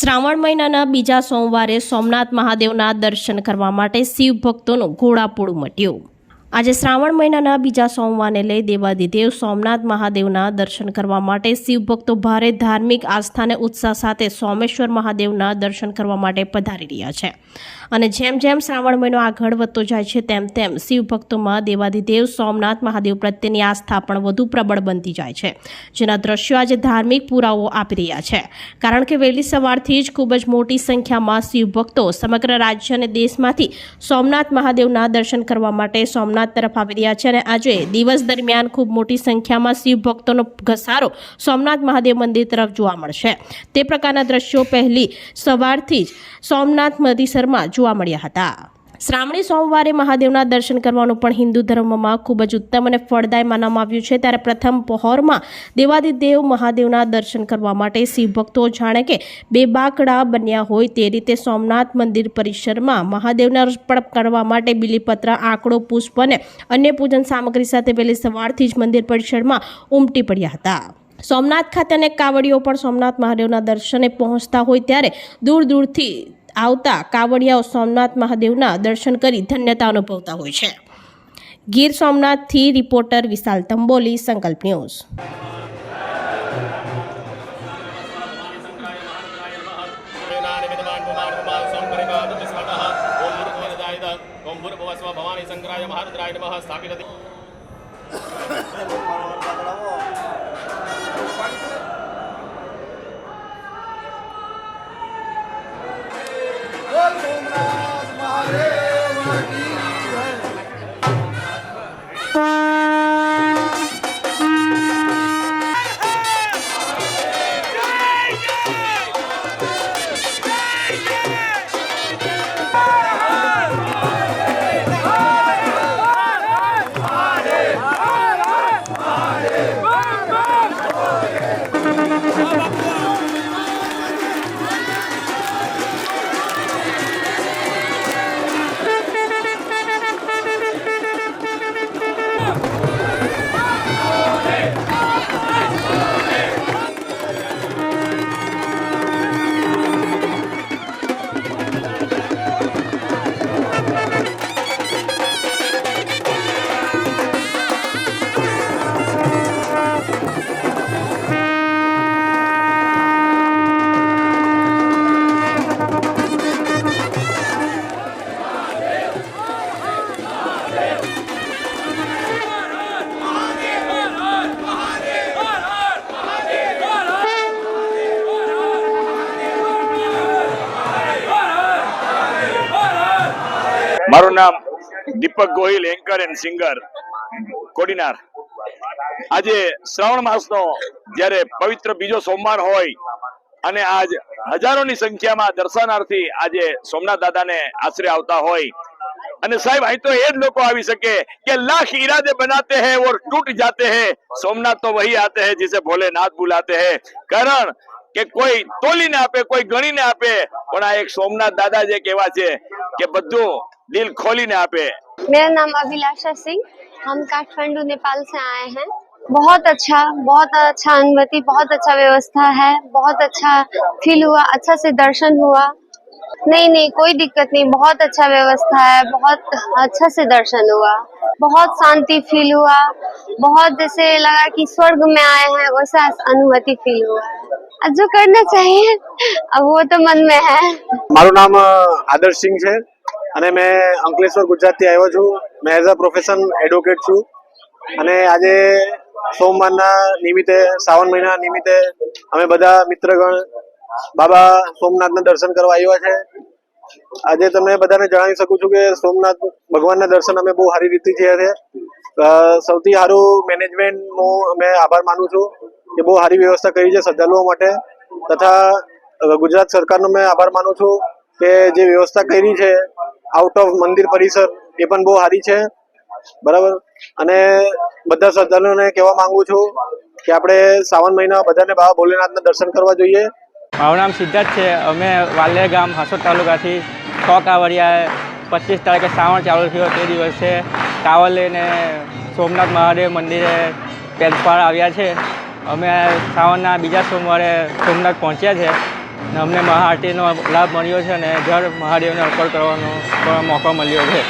શ્રાવણ મહિનાના બીજા સોમવારે સોમનાથ મહાદેવના દર્શન કરવા માટે શિવ ભક્તોનું ઘોડાપોળું મટ્યું. આજે શ્રાવણ મહિનાના બીજા સોમવારને લઈ દેવાદિદેવ સોમનાથ મહાદેવના દર્શન કરવા માટે શિવભક્તો ભારે ધાર્મિક આસ્થા અને ઉત્સાહ સાથે સોમેશ્વર મહાદેવના દર્શન કરવા માટે પધારી રહ્યા છે. અને જેમ જેમ શ્રાવણ મહિનો આગળ વધતો જાય છે, તેમ તેમ શિવભક્તોમાં દેવાદિદેવ સોમનાથ મહાદેવ પ્રત્યેની આસ્થા પણ વધુ પ્રબળ બનતી જાય છે, જેના દ્રશ્યો આજે ધાર્મિક પુરાવો આપી રહ્યા છે. કારણ કે વહેલી સવારથી જ ખૂબ જ મોટી સંખ્યામાં શિવભક્તો સમગ્ર રાજ્ય અને દેશમાંથી સોમનાથ મહાદેવના દર્શન કરવા માટે સોમનાથ તરફ આવી રહ્યા છે અને આજે દિવસ દરમિયાન ખૂબ મોટી સંખ્યામાં શિવ ભક્તોનો ઘસારો સોમનાથ મહાદેવ મંદિર તરફ જોવા મળશે. તે પ્રકારના દ્રશ્યો પહેલી સવારથી જ સોમનાથ પરિસરમાં જોવા મળ્યા હતા. શ્રાવણી સોમવારે મહાદેવના દર્શન કરવાનું પણ હિન્દુ ધર્મમાં ખૂબ જ ઉત્તમ અને ફળદાય માનવામાં આવ્યું છે. ત્યારે પ્રથમ પહોરમાં દેવાદિદેવ મહાદેવના દર્શન કરવા માટે શિવ ભક્તો જાણે કે બે બાકડા બન્યા હોય તે રીતે સોમનાથ મંદિર પરિસરમાં મહાદેવના અર્પણ કરવા માટે બિલીપત્ર, આંકડો, પુષ્પ અને અન્ય પૂજન સામગ્રી સાથે વહેલી સવારથી જ મંદિર પરિસરમાં ઉમટી પડ્યા હતા. સોમનાથ ખાતે અનેક કાવડીઓ પણ સોમનાથ મહાદેવના દર્શને પહોંચતા હોય ત્યારે દૂર દૂરથી આવતા કાવડિયાઓ સોમનાથ મહાદેવના દર્શન કરી ધન્યતા અનુભવતા હોય છે. ગીર સોમનાથથી રિપોર્ટર વિશાલ તંબોલી, સંકલ્પ ન્યૂઝ. ભવાની શંકરાય મહારુદ્રાય નમઃ સ્થાપિત મારું નામ Deepak Gohil anchor and singer Kodinar. આજે શ્રાવણ માસનો, જ્યારે પવિત્ર બીજો સોમવાર હોય, અને આજ હજારોની સંખ્યામાં દર્શનાર્થી આજે સોમનાથ દાદાને આશરે આવતા હોય. અને સાહેબ, અહીં તો એ જ લોકો આવી શકે કે લાખ ઈરાદે બનાતે હૈ, ઓર ટૂટ જાતે હૈ. સોમનાથ તો વહી આતે હૈ, જિસે ભોલેનાથ બુલાતે હૈ. કારણ કે કોઈ તોલીને આપે, કોઈ ગણીને આપે, પણ આ એક સોમનાથ દાદા જે કેવા છે કે બધું દિલ ખોલીને આપે मेरा नाम अभिलाषा सिंह हम काठमांडू नेपाल से आए हैं बहुत अच्छा बहुत अच्छा अनुमति बहुत अच्छा व्यवस्था है बहुत अच्छा फील हुआ अच्छा से दर्शन हुआ नहीं नहीं कोई दिक्कत नहीं बहुत अच्छा व्यवस्था है बहुत अच्छा से दर्शन हुआ बहुत शांति फील हुआ बहुत जैसे लगा कि स्वर्ग में आए हैं वैसा अनुभूति फील हुआ है अब जो करना चाहिए अब वो तो मन में है મારું નામ અ, આદર્શ સિંહ છે અને મેં અંકલેશ્વર ગુજરાતથી આવ્યો છું. મેં એઝ અ પ્રોફેશન એડવોકેટ છું. અને આજે સોમવારના નિમિત્તે, શ્રાવણ મહિના નિમિત્તે અમે બધા મિત્રગણ બાબા સોમનાથના દર્શન કરવા આવ્યા છે. આજે તમને બધાને જણાવી શકું છું કે સોમનાથ ભગવાનના દર્શન અમે બહુ સારી રીતે થયા છે. સૌથી સારું મેનેજમેન્ટનો અમે આભાર માનું છું કે બહુ સારી વ્યવસ્થા કરી છે શ્રદ્ધાળુઓ માટે. તથા ગુજરાત સરકારનો મેં આભાર માનું છું કે જે વ્યવસ્થા કરી છે આઉટ ઓફ મંદિર પરિસર, એ પણ બહુ સારી છે. બરાબર? અને બધા શ્રદ્ધાળુઓને કહેવા માંગુ છું કે આપણે શ્રાવણ મહિના બધાને બાબા ભોલેનાથના દર્શન કરવા જોઈએ. મારું નામ સિદ્ધાર્થ છે. અમે વાલ્યા ગામ હાસોદ તાલુકાથી છ કાવડિયા પચીસ તારીખે શ્રાવણ ચાલુ થયો તે દિવસે. કાવડ લઈને સોમનાથ મહાદેવ મંદિરે પેલપાળ આવ્યા છે. અમે શ્રાવણના બીજા સોમવારે સોમનાથ પહોંચ્યા છે. ને અમને મહાઆરતીનો લાભ મળ્યો છે અને જળ મહાદેવને અર્પણ કરવાનો પણ મોકો મળ્યો છે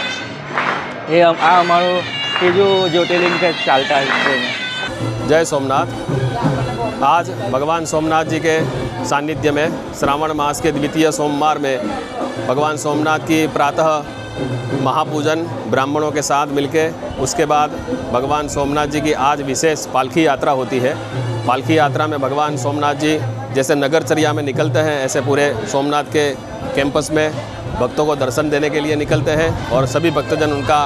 એ અમ- આ અમારું ત્રીજું જ્યોતિર્લિંગ છે ચાલતા છે जय सोमनाथ आज भगवान सोमनाथ जी के सानिध्य में श्रावण मास के द्वितीय सोमवार में भगवान सोमनाथ की प्रातः महापूजन ब्राह्मणों के साथ मिलके उसके बाद भगवान सोमनाथ जी की आज विशेष पालकी यात्रा होती है पालकी यात्रा में भगवान सोमनाथ जी जैसे नगरचर्या में निकलते हैं, ऐसे पूरे सोमनाथ के कैंपस में भक्तों को दर्शन देने के लिए निकलते हैं और सभी भक्तजन उनका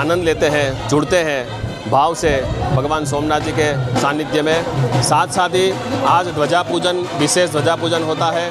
आनंद लेते हैं, जुड़ते हैं भाव से भगवान सोमनाथ जी के सानिध्य में। साथ साथ ही आज ध्वजा पूजन, विशेष ध्वजा पूजन होता है।